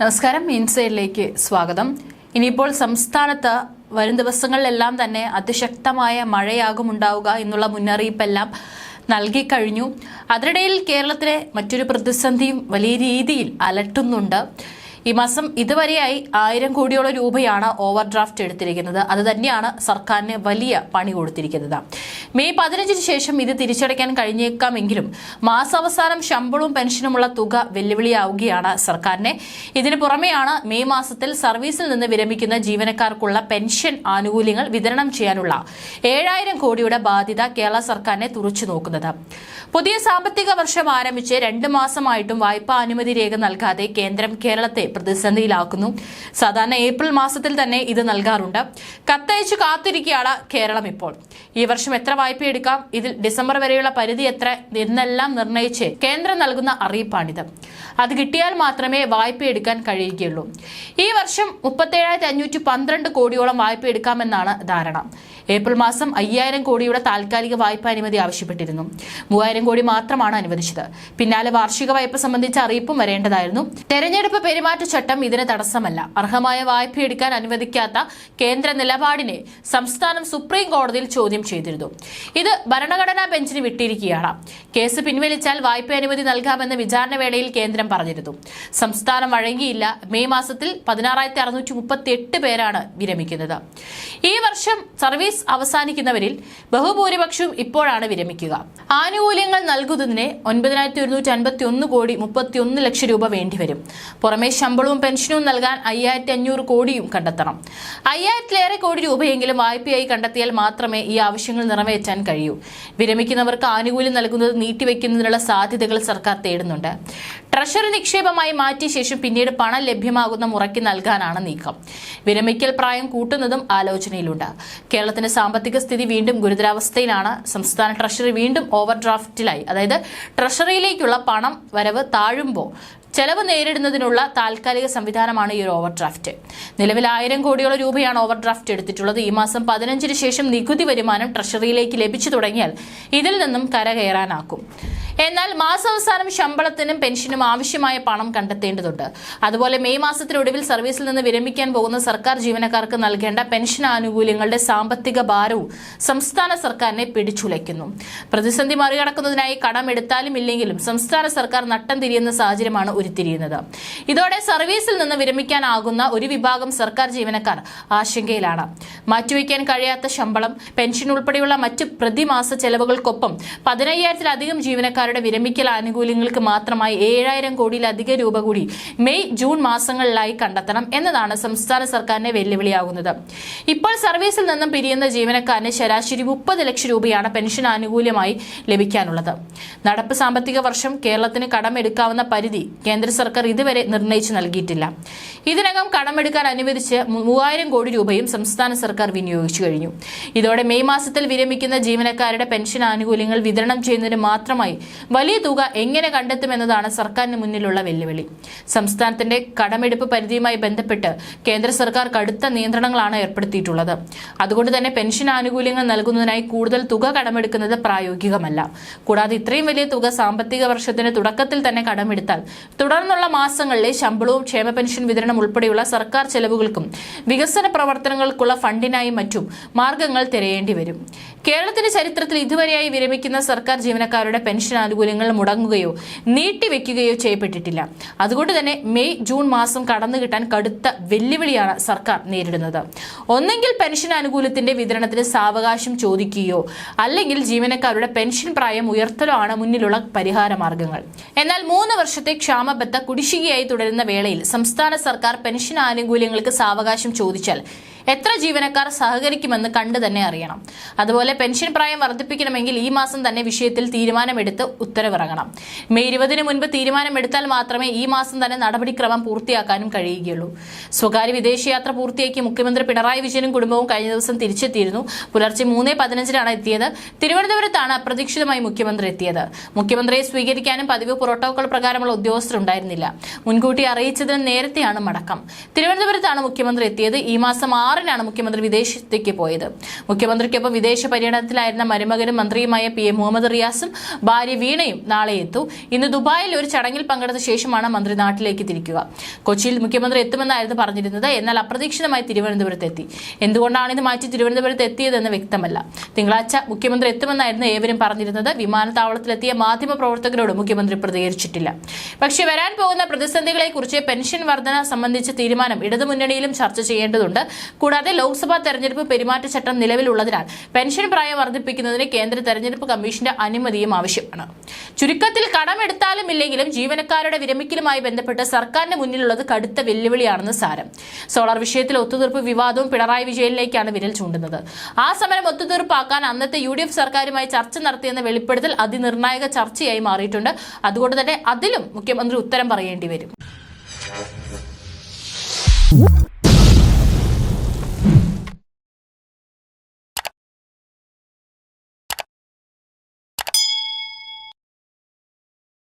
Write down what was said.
നമസ്കാരം ഇൻസൈഡിലേക്ക് സ്വാഗതം. ഇനിയിപ്പോൾ സംസ്ഥാനത്ത് വരും ദിവസങ്ങളിലെല്ലാം തന്നെ അതിശക്തമായ മഴയാകും ഉണ്ടാവുക എന്നുള്ള മുന്നറിയിപ്പെല്ലാം നൽകിക്കഴിഞ്ഞു. അതിനിടയിൽ കേരളത്തിലെ മറ്റൊരു പ്രതിസന്ധിയും വലിയ രീതിയിൽ അലട്ടുന്നുണ്ട്. ഈ മാസം ഇതുവരെയായി ആയിരം കോടിയോളം രൂപയാണ് ഓവർ ഡ്രാഫ്റ്റ് എടുത്തിരിക്കുന്നത്. അത് തന്നെയാണ് സർക്കാരിന് വലിയ പണി കൊടുത്തിരിക്കുന്നത്. മെയ് പതിനഞ്ചിന് ശേഷം ഇത് തിരിച്ചടയ്ക്കാൻ കഴിഞ്ഞേക്കാമെങ്കിലും മാസാവസാനം ശമ്പളവും പെൻഷനുമുള്ള തുക വെല്ലുവിളിയാവുകയാണ് സർക്കാരിനെ. ഇതിന് പുറമെയാണ് മെയ് മാസത്തിൽ സർവീസിൽ നിന്ന് വിരമിക്കുന്ന ജീവനക്കാർക്കുള്ള പെൻഷൻ ആനുകൂല്യങ്ങൾ വിതരണം ചെയ്യാനുള്ള ഏഴായിരം കോടിയുടെ ബാധ്യത കേരള സർക്കാരിനെ തുറച്ചു നോക്കുന്നത്. പുതിയ സാമ്പത്തിക വർഷം ആരംഭിച്ച് രണ്ട് മാസമായിട്ടും വായ്പാ അനുമതി രേഖ നൽകാതെ കേന്ദ്രം കേരളത്തെ പ്രതിസന്ധിയിലാക്കുന്നു. സാധാരണ ഏപ്രിൽ മാസത്തിൽ തന്നെ ഇത് നൽകാറുണ്ട്. കത്തയച്ചു കാത്തിരിക്കുകയാണ് കേരളം ഇപ്പോൾ. ഈ വർഷം എത്ര വായ്പ എടുക്കാം? ഇതിൽ ഡിസംബർ വരെയുള്ള പരിധി എത്ര? എന്നെല്ലാം നിർണയിച്ച് കേന്ദ്രം നൽകുന്ന അറിയിപ്പാണിത്. അത് കിട്ടിയാൽ മാത്രമേ വായ്പ എടുക്കാൻ കഴിയുകയുള്ളൂ. ഈ വർഷം മുപ്പത്തേഴായിരത്തി അഞ്ഞൂറ്റി പന്ത്രണ്ട് കോടിയോളം വായ്പ എടുക്കാമെന്നാണ് ധാരണ. ഏപ്രിൽ മാസം അയ്യായിരം കോടിയുടെ താൽക്കാലിക വായ്പ അനുമതി ആവശ്യപ്പെട്ടിരുന്നു. മൂവായിരം കോടി മാത്രമാണ് അനുവദിച്ചത്. പിന്നാലെ വാർഷിക വായ്പ സംബന്ധിച്ച അറിയിപ്പും വരേണ്ടതായിരുന്നു. തെരഞ്ഞെടുപ്പ് പെരുമാറ്റച്ചട്ടം ഇതിന് തടസ്സമല്ല. അർഹമായ വായ്പ എടുക്കാൻ അനുവദിക്കാത്ത കേന്ദ്ര നിലപാടിനെ സംസ്ഥാനം സുപ്രീം കോടതിയിൽ ചോദ്യം ചെയ്തിരുന്നു. ഇത് ഭരണഘടനാ ബെഞ്ചിന് വിട്ടിരിക്കുകയാണ്. കേസ് പിൻവലിച്ചാൽ വായ്പ അനുമതി നൽകാമെന്ന വിചാരണ വേളയിൽ കേന്ദ്രം പറഞ്ഞിരുന്നു. സംസ്ഥാനം വഴങ്ങിയില്ല. മെയ് മാസത്തിൽ പതിനാറായിരത്തി അറുന്നൂറ്റി മുപ്പത്തി എട്ട് പേരാണ് വിരമിക്കുന്നത്. ഈ വർഷം സർവീസ് അവസാനിക്കുന്നവരിൽ ബഹുഭൂരിപക്ഷവും ഇപ്പോഴാണ് വിരമിക്കുക. ആനുകൂല്യങ്ങൾ നൽകുന്നതിന് ഒൻപതിനായിരത്തി ഒരുന്നൂറ്റി അൻപത്തി ഒന്ന് കോടി മുപ്പത്തി ഒന്ന് ലക്ഷം രൂപ വേണ്ടിവരും. പുറമെ ശമ്പളവും പെൻഷനും നൽകാൻ അയ്യായിരത്തി അഞ്ഞൂറ് കോടിയും കണ്ടെത്തണം. അയ്യായിരത്തിലേറെ കോടി രൂപയെങ്കിലും വായ്പയായി കണ്ടെത്തിയാൽ മാത്രമേ ഈ ആവശ്യങ്ങൾ നിറവേറ്റാൻ കഴിയൂ. വിരമിക്കുന്നവർക്ക് ആനുകൂല്യം നൽകുന്നത് നീട്ടിവെക്കുന്നതിനുള്ള സാധ്യതകൾ സർക്കാർ തേടുന്നുണ്ട്. ട്രഷറി നിക്ഷേപമായി മാറ്റിയ ശേഷം പിന്നീട് പണം ലഭ്യമാകുന്ന മുറയ്ക്ക് നൽകാനാണ് നീക്കം. വിരമിക്കൽ പ്രായം കൂട്ടുന്നതും ആലോചനയിലുണ്ട്. കേരളത്തിന്റെ സാമ്പത്തിക സ്ഥിതി വീണ്ടും ഗുരുതരാവസ്ഥയിലാണ്. സംസ്ഥാന ട്രഷറി വീണ്ടും ഓവർ ഡ്രാഫ്റ്റിലായി അതായത് ട്രഷറിയിലേക്കുള്ള പണം വരവ് താഴുമ്പോൾ ചെലവ് നേരിടുന്നതിനുള്ള താൽക്കാലിക സംവിധാനമാണ് ഈ ഒരു ഓവർ ഡ്രാഫ്റ്റ് നിലവിൽ ആയിരം കോടിയോളം രൂപയാണ് ഓവർ ഡ്രാഫ്റ്റ് എടുത്തിട്ടുള്ളത്. ഈ മാസം പതിനഞ്ചിന് ശേഷം നികുതി വരുമാനം ട്രഷറിയിലേക്ക് ലഭിച്ചു തുടങ്ങിയാൽ ഇതിൽ നിന്നും കരകയറാനാക്കും എന്നാൽ മാസാവസാനം ശമ്പളത്തിനും പെൻഷനും ആവശ്യമായ പണം കണ്ടെത്തേണ്ടതുണ്ട്. അതുപോലെ മെയ് മാസത്തിനൊടുവിൽ സർവീസിൽ നിന്ന് വിരമിക്കാൻ പോകുന്ന സർക്കാർ ജീവനക്കാർക്ക് നൽകേണ്ട പെൻഷൻ ആനുകൂല്യങ്ങളുടെ സാമ്പത്തിക ഭാരവും സംസ്ഥാന സർക്കാരിനെ പിടിച്ചുലയ്ക്കുന്നു. പ്രതിസന്ധി മറികടക്കുന്നതിനായി കടം എടുത്താലും ഇല്ലെങ്കിലും സംസ്ഥാന സർക്കാർ നട്ടം തിരിയുന്ന സാഹചര്യമാണ് ഉരുത്തിരിയുന്നത്. ഇതോടെ സർവീസിൽ നിന്ന് വിരമിക്കാനാകുന്ന ഒരു വിഭാഗം സർക്കാർ ജീവനക്കാർ ആശങ്കയിലാണ്. മാറ്റിവെക്കാൻ കഴിയാത്ത ശമ്പളം പെൻഷൻ ഉൾപ്പെടെയുള്ള മറ്റ് പ്രതിമാസ ചെലവുകൾക്കൊപ്പം പതിനയ്യായിരത്തിലധികം ജീവനക്കാരുടെ വിരമിക്കൽ ആനുകൂല്യങ്ങൾക്ക് മാത്രമായി ഏഴായിരം കോടിയിലധികം രൂപ കൂടി മെയ് ജൂൺ മാസങ്ങളിലായി കണ്ടെത്തണം എന്നതാണ് സംസ്ഥാന സർക്കാരിന്റെ വെല്ലുവിളിയാകുന്നത്. ഇപ്പോൾ സർവീസിൽ നിന്നും പിരിയുന്ന ജീവനക്കാരന് ശരാശരി മുപ്പത് ലക്ഷം രൂപയാണ് പെൻഷൻ ആനുകൂല്യമായി ലഭിക്കാനുള്ളത്. നടപ്പ് സാമ്പത്തിക വർഷം കേരളത്തിന് കടമെടുക്കാവുന്ന പരിധി കേന്ദ്ര സർക്കാർ ഇതുവരെ നിർണയിച്ചു നൽകിയിട്ടില്ല. ഇതിനകം കടമെടുക്കാൻ അനുവദിച്ച് മൂവായിരം കോടി രൂപയും സംസ്ഥാന സർക്കാർ വിനിയോഗിച്ചു കഴിഞ്ഞു. ഇതോടെ മെയ് മാസത്തിൽ വിരമിക്കുന്ന ജീവനക്കാരുടെ പെൻഷൻ ആനുകൂല്യങ്ങൾ വിതരണം ചെയ്യുന്നതിന് മാത്രമായി വലിയ തുക എങ്ങനെ കണ്ടെത്തുമെന്നതാണ് സർക്കാരിന് മുന്നിലുള്ള വെല്ലുവിളി. സംസ്ഥാനത്തിന്റെ കടമെടുപ്പ് പരിധിയുമായി ബന്ധപ്പെട്ട് കേന്ദ്ര സർക്കാർ കടുത്ത നിയന്ത്രണങ്ങളാണ് ഏർപ്പെടുത്തിയിട്ടുള്ളത്. അതുകൊണ്ട് തന്നെ പെൻഷൻ ആനുകൂല്യങ്ങൾ നൽകുന്നതിനായി കൂടുതൽ തുക കടമെടുക്കുന്നത് പ്രായോഗികമല്ല. കൂടാതെ ഇത്രയും വലിയ തുക സാമ്പത്തിക വർഷത്തിന്റെ തുടക്കത്തിൽ തന്നെ കടമെടുത്താൽ തുടർന്നുള്ള മാസങ്ങളിലെ ശമ്പളവും ക്ഷേമ പെൻഷൻ വിതരണം ഉൾപ്പെടെയുള്ള സർക്കാർ ചെലവുകൾക്കും വികസന പ്രവർത്തനങ്ങൾക്കുള്ള ഫണ്ടിനായും മറ്റും മാർഗങ്ങൾ തിരയേണ്ടി വരും. കേരളത്തിന്റെ ചരിത്രത്തിൽ ഇതുവരെയായി വിരമിക്കുന്ന സർക്കാർ ജീവനക്കാരുടെ പെൻഷൻ ആനുകൂല്യങ്ങൾ മുടങ്ങുകയോ നീട്ടിവെക്കുകയോ ചെയ്യപ്പെട്ടിട്ടില്ല. അതുകൊണ്ട് തന്നെ മെയ് ജൂൺ മാസം കടന്നു കിട്ടാൻ കടുത്ത വെല്ലുവിളിയാണ് സർക്കാർ നേരിടുന്നത്. ഒന്നെങ്കിൽ പെൻഷൻ ആനുകൂല്യത്തിന്റെ വിതരണത്തിന് സാവകാശം ചോദിക്കുകയോ അല്ലെങ്കിൽ ജീവനക്കാരുടെ പെൻഷൻ പ്രായം ഉയർത്തലോ ആണ് മുന്നിലുള്ള പരിഹാര മാർഗങ്ങൾ എന്നാൽ മൂന്ന് വർഷത്തെ ക്ഷാമബദ്ധ കുടിശ്ശികയായി തുടരുന്ന വേളയിൽ സംസ്ഥാന സർക്കാർ പെൻഷൻ ആനുകൂല്യങ്ങൾക്ക് സാവകാശം ചോദിച്ചാൽ എത്ര ജീവനക്കാർ സഹകരിക്കുമെന്ന് കണ്ടു തന്നെ അറിയണം. അതുപോലെ പെൻഷൻ പ്രായം വർദ്ധിപ്പിക്കണമെങ്കിൽ ഈ മാസം തന്നെ വിഷയത്തിൽ തീരുമാനമെടുത്ത് ഉത്തരവിറങ്ങണം. മെയ് ഇരുപതിന് മുൻപ് തീരുമാനമെടുത്താൽ മാത്രമേ ഈ മാസം തന്നെ നടപടിക്രമം പൂർത്തിയാക്കാനും കഴിയുകയുള്ളൂ. സ്വകാര്യ വിദേശയാത്ര പൂർത്തിയാക്കി മുഖ്യമന്ത്രി പിണറായി വിജയനും കുടുംബവും കഴിഞ്ഞ ദിവസം തിരിച്ചെത്തിയിരുന്നു. പുലർച്ചെ മൂന്ന് പതിനഞ്ചിനാണ് എത്തിയത്. തിരുവനന്തപുരത്താണ് അപ്രതീക്ഷിതമായി മുഖ്യമന്ത്രി എത്തിയത്. മുഖ്യമന്ത്രിയെ സ്വീകരിക്കാനും പതിവ് പ്രോട്ടോകോൾ പ്രകാരമുള്ള ഉദ്യോഗസ്ഥരുണ്ടായിരുന്നില്ല മുൻകൂട്ടി അറിയിച്ചതിന് നേരത്തെയാണ് മടക്കം. തിരുവനന്തപുരത്താണ് മുഖ്യമന്ത്രി എത്തിയത്. ഈ മാസം ആറ് ആറിനാണ് മുഖ്യമന്ത്രി വിദേശത്തേക്ക് പോയത്. മുഖ്യമന്ത്രിക്കൊപ്പം വിദേശ പര്യടനത്തിലായിരുന്ന മരുമകനും മന്ത്രിയുമായ പി എ മുഹമ്മദ് റിയാസും ഭാര്യ വീണയും നാളെ എത്തും. ഇന്ന് ദുബായിൽ ഒരു ചടങ്ങിൽ പങ്കെടുത്ത ശേഷമാണ് മന്ത്രി നാട്ടിലേക്ക് തിരിക്കുക. കൊച്ചിയിൽ മുഖ്യമന്ത്രി എത്തുമെന്നായിരുന്നു പറഞ്ഞിരുന്നത് എന്നാൽ അപ്രതീക്ഷിതമായി തിരുവനന്തപുരത്ത് എത്തി. എന്തുകൊണ്ടാണ് ഇത് മാറ്റി തിരുവനന്തപുരത്ത് എത്തിയതെന്ന് വ്യക്തമല്ല. തിങ്കളാഴ്ച മുഖ്യമന്ത്രി എത്തുമെന്നായിരുന്നു ഏവരും പറഞ്ഞിരുന്നത്. വിമാനത്താവളത്തിലെത്തിയ മാധ്യമ പ്രവർത്തകരോട് മുഖ്യമന്ത്രി പ്രതികരിച്ചിട്ടില്ല. പക്ഷേ വരാൻ പോകുന്ന പ്രതിസന്ധികളെക്കുറിച്ച് പെൻഷൻ വർധന സംബന്ധിച്ച തീരുമാനം ഇടതുമുന്നണിയിലും ചർച്ച ചെയ്യേണ്ടതുണ്ട്. കൂടാതെ ലോക്സഭാ തെരഞ്ഞെടുപ്പ് പെരുമാറ്റച്ചട്ടം നിലവിലുള്ളതിനാൽ പെൻഷൻ പ്രായം വർദ്ധിപ്പിക്കുന്നതിന് കേന്ദ്ര തെരഞ്ഞെടുപ്പ് കമ്മീഷന്റെ അനുമതിയും ആവശ്യമാണ്. ചുരുക്കത്തിൽ കടമെടുത്താലും ഇല്ലെങ്കിലും ജീവനക്കാരുടെ വിരമിക്കലുമായി ബന്ധപ്പെട്ട് സർക്കാരിന് മുന്നിലുള്ളത് കടുത്ത വെല്ലുവിളിയാണെന്ന് സാരം. സോളാർ വിഷയത്തിൽ ഒത്തുതീർപ്പ് വിവാദവും പിണറായി വിജയനിലേക്കാണ് വിരൽ ചൂണ്ടുന്നത്. ആ സമരം ഒത്തുതീർപ്പാക്കാൻ അന്നത്തെ യു സർക്കാരുമായി ചർച്ച നടത്തിയെന്ന വെളിപ്പെടുത്തൽ അതിനിർണായക ചർച്ചയായി മാറിയിട്ടുണ്ട്. അതുകൊണ്ട് തന്നെ അതിലും മുഖ്യമന്ത്രി ഉത്തരം പറയേണ്ടി വരും.